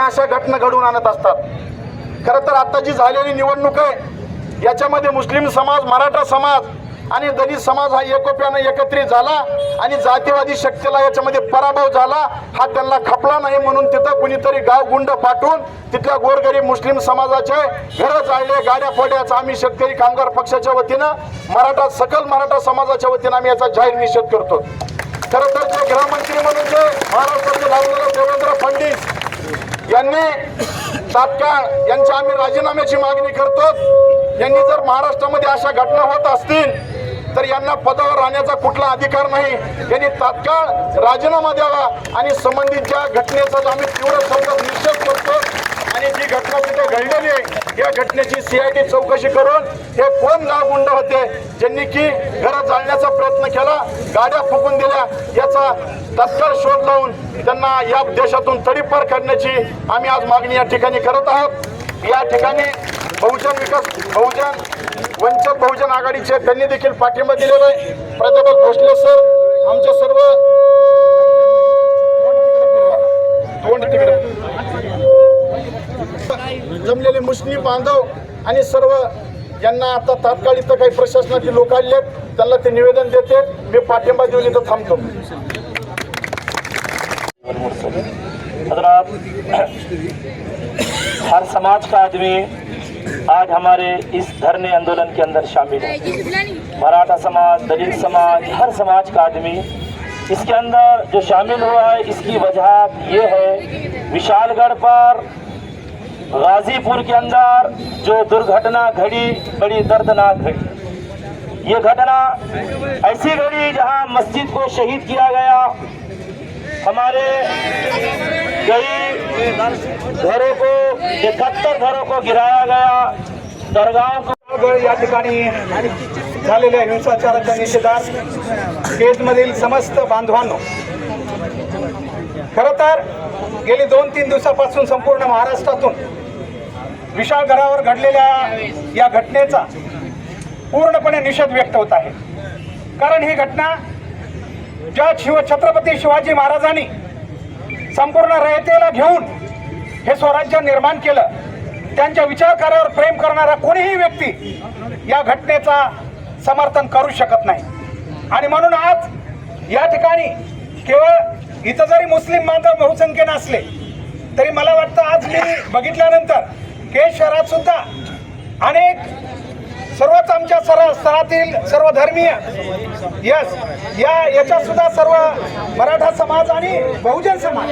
ह्या अशा घटना घडवून आणत असतात. खरं तर आता जी झालेली निवडणूक आहे याच्यामध्ये मुस्लिम समाज मराठा समाज आणि दलित समाज हा एकोप्यानं एकत्रित झाला आणि जातीवादी शक्तीला याच्यामध्ये पराभव झाला. हा त्यांना खपला नाही म्हणून तिथं कुणीतरी गाव गुंड पाठवून तिथल्या गोरगरीब मुस्लिम समाजाचे घरं जाळले गाड्या फोड्याचा आम्ही शेतकरी कामगार पक्षाच्या वतीनं मराठा सकल मराठा समाजाच्या वतीनं आम्ही याचा जाहीर निषेध करतो. खरं तर जे गृहमंत्री म्हणून जे महाराष्ट्राचे लावलेले देवेंद्र फडणवीस यांनी तात्काळ यांच्या आम्ही राजीनाम्याची मागणी करतो. यांनी जर महाराष्ट्रामध्ये अशा घटना होत असतील तर यांना पदावर राहण्याचा कुठला अधिकार नाही. यांनी तात्काळ राजीनामा द्यावा आणि संबंधित ज्या घटनेचा आम्ही तीव्र शब्दात निषेध करतो आणि जी घटना तिथे घडलेली आहे या घटनेची सीआयडी चौकशी करून हे कोण गावगुंड होते ज्यांनी की घरात जाळण्याचा प्रयत्न केला गाड्या फुकून दिल्या याचा तत्काळ शोध लावून त्यांना या देशातून तडीपार करण्याची आम्ही आज मागणी या ठिकाणी करत आहोत. या ठिकाणी बहुजन विकास बहुजन वंचित बहुजन आघाडीचे त्यांनी देखील पाठिंबा दिलेला आहे. प्राध्यापक भोसले सर आमच्या सर्व तोंड तिकडे जमलेले मुस्लिम बांधव आणि सर्व यांना आता तात्काळ इथं काही प्रशासनाचे लोक आले आहेत. त्यांना ते निवेदन देते. मी पाठिंबा देऊन इथं थांबतो. हर समाज का आदमी आज हमारे इस धरने आंदोलन के अंदर शामिल है। मराठा समाज दलित समाज हर समाज का आदमी इसके अंदर जो शामिल हुआ है इसकी वजह ये है विशालगढ़ पर गाजीपुर के अंदर जो दुर्घटना घड़ी बड़ी दर्दनाक घड़ी। ये घटना ऐसी घड़ी जहां मस्जिद को शहीद किया गया। हमारे कई घरों को इकहत्तर घरों को गिराया गया। दरगाहों को या ठिकाणी झालेल्या हिंसाचाराच्या निषेधात केजमधील समस्त बांधवांनो खरं तर गेली दोन तीन दिवसापासून संपूर्ण महाराष्ट्रातून विशाल घरावर घडलेल्या या घटनेचा पूर्णपणे निषेध व्यक्त होत आहे. कारण ही घटना ज्या शिव छत्रपती शिवाजी महाराजांनी संपूर्ण रयतेला घेऊन हे स्वराज्य निर्माण केलं त्यांच्या विचारकारावर प्रेम करणारा कोणीही व्यक्ती या घटनेचा समर्थन करू शकत नाही. आणि म्हणून आज या ठिकाणी केवळ इथं जरी मुस्लिम बांधव बहुसंख्येनं असले तरी मला वाटतं आज मी बघितल्यानंतर हे शहरात सुद्धा अनेक सर्वच आमच्या सर स्तरातील सर्व धर्मीय यस या याच्यात सुद्धा सर्व मराठा समाज आणि बहुजन समाज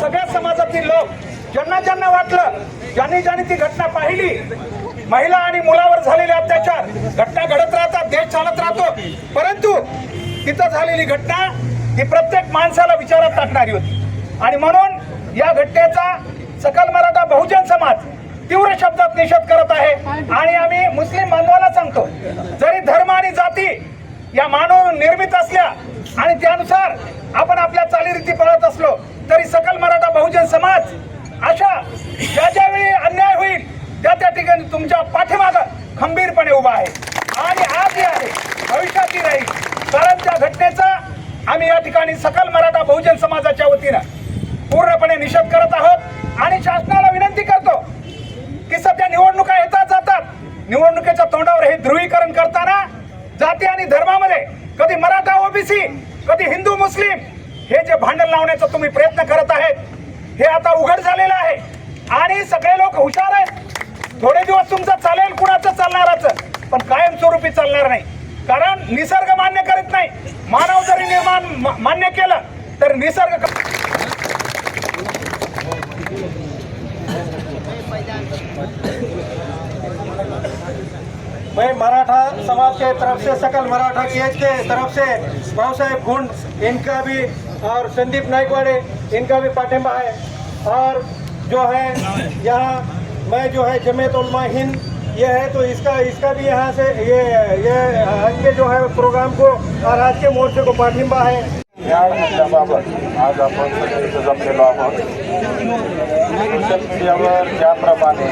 सगळ्या समाजातील लोक ज्यांना ज्यांना वाटलं ज्यांनी ज्यांनी ती घटना पाहिली महिला आणि मुलावर झालेले अत्याचार घटना घडत राहतात देश चालत राहतो परंतु तिथं झालेली घटना ही प्रत्येक माणसाला विचारात टाकणारी होती. आणि म्हणून या घटनेचा सकल मराठा बहुजन समाज तीव्र शब्दात निषेध करत आहे. आणि आम्ही मुस्लिम बांधवाला सांगतो जरी धर्म आणि जाती या मानव निर्मित असल्या आणि त्यानुसार आपण आपल्या चालीरीती पळत असलो तरी सकल मराठा बहुजन समाज अशा ज्या ज्या वेळी अन्याय होईल त्या त्या ठिकाणी तुमच्या पाठीमाग खंबीरपणे उभा आहे. आणि आजही आहे भविष्यातही राहील कारण त्या घटनेचा आम्ही या ठिकाणी सकल मराठा बहुजन समाजाच्या वतीनं पूर्णपणे निषेध करत आहोत. आणि शासनाला विनंती करतो की सध्या निवडणुका येतात जातात. निवडणुकीच्या तोंडावर हे ध्रुवीकरण करताना जाती आणि धर्मामध्ये कधी मराठा ओबीसी कधी हिंदू मुस्लिम हे जे भांडण लावण्याचा तुम्ही प्रयत्न करत आहेत हे आता उघड झालेलं आहे. आणि सगळे लोक हुशार आहेत. थोडे दिवस तुमचं चालेल कुणाचं चालणारच. पण कायमस्वरूपी चालणार नाही. कारण निसर्ग मान्य करीत नाही. मानव जरी निर्माण मान्य केलं तर निसर्ग मैं मराठा समाज के तरफ़ से, सकल मराठा केज के तरफ़ से, भाव साहेब गुंड, इनका भी, और संदीप नाइकवाड़े इनका भी पाठिंबा है। और जो है, यहाँ मैं जो है, जमेत उलमा हिंद ये है तो इसका इसका भी यहाँ से, ये ये, आज के जो है, प्रोग्राम को, और आज के मोर्चे को पाठिंबा है। या मुद्द्याबाबत आज सोशल मीडियावर ज्याप्रमाणे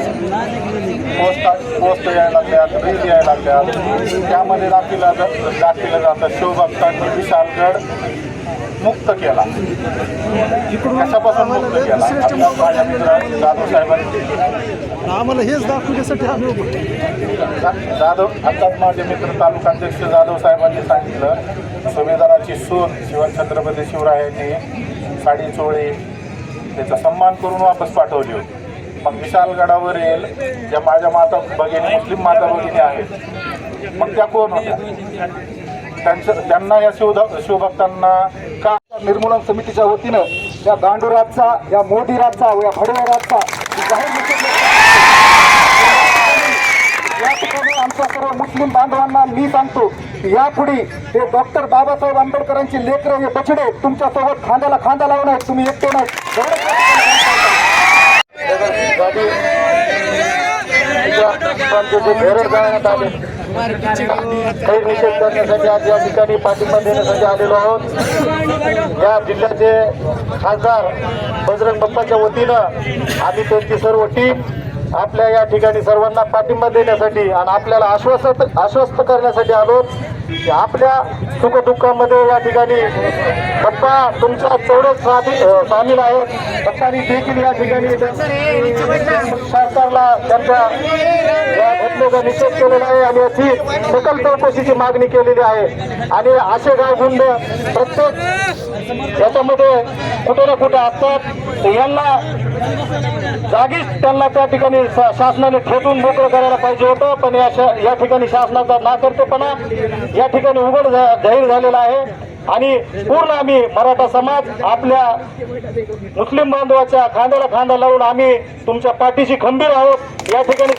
पोस्ट पोस्ट यायला लागल्यात रील यायला लागल्यात त्यामध्ये दाखविलं दाखविलं जातं. शिवभक्तांनी विशालगड मुक्त केला. कशापासून मुक्त केला? आपल्या माझ्या मित्र जाधव साहेबांनी आम्हाला हेच दाखवण्यासाठी आम्ही जाधव आताच माझे मित्र तालुका अध्यक्ष जाधव साहेबांनी सांगितलं सुभेदाराची सून शिवाजी छत्रपती शिवरायांनी साडी चोळी त्याचा सन्मान करून वापस पाठवली होती. मग विशालगडावरील ज्या माझ्या माता भगिनी मुस्लिम माता भगिनी आहेत मग त्या कोण होत्या? त्यांचं त्यांना या शिवध शिवभक्तांना का निर्मूलन समितीच्या वतीनं या दांडूराजचा या मोदीराजचा या भडव्याराजचा जाहीर ठिकाणी आमच्या सर्व मुस्लिम बांधवांना मी सांगतो यापुढे हे डॉक्टर बाबासाहेब आंबेडकरांचे लेकर हे बछडे तुमच्यासोबत खांद्याला खांदा लावणार आहेत तुम्ही एकटे नाही. काही निषेध करण्यासाठी आज या ठिकाणी पाठिंबा देण्यासाठी आलेलो आहोत या जिल्ह्याचे खासदार बजरंग बाप्पाच्या वतीनं आम्ही त्यांची सर्व टीम आपल्या या ठिकाणी सर्वांना पाठिंबा देण्यासाठी आणि आपल्याला आश्वस्त आश्वस्त करण्यासाठी आलो आपल्या सुखदुःखामध्ये या ठिकाणी पप्पा तुमचा तेवढंच साथी- सामील आहे. पप्पानी देखील या ठिकाणी सरकारला त्यांच्या या घटनेचा निषेध केलेला आहे आणि याची सकल चौकशीची मागणी केलेली आहे. आणि असे गाव गुंड प्रत्येक याच्यामध्ये कुठे ना कुठे असतात. यांना जागीच त्यांना त्या ठिकाणी शासनाने ठेटून मोकळं करायला पाहिजे होतं. पण या शा- या ठिकाणी शासनाचा नाकर्तेपणा या ठिकाणी उघड झा- जाहीर झालेला आहे. आणि पूर्ण आम्ही मराठा समाज आपल्या मुस्लिम बांधवाच्या खांद्याला खांदा लावून आम्ही तुमच्या पाठीशी खंबीर आहोत. या ठिकाणी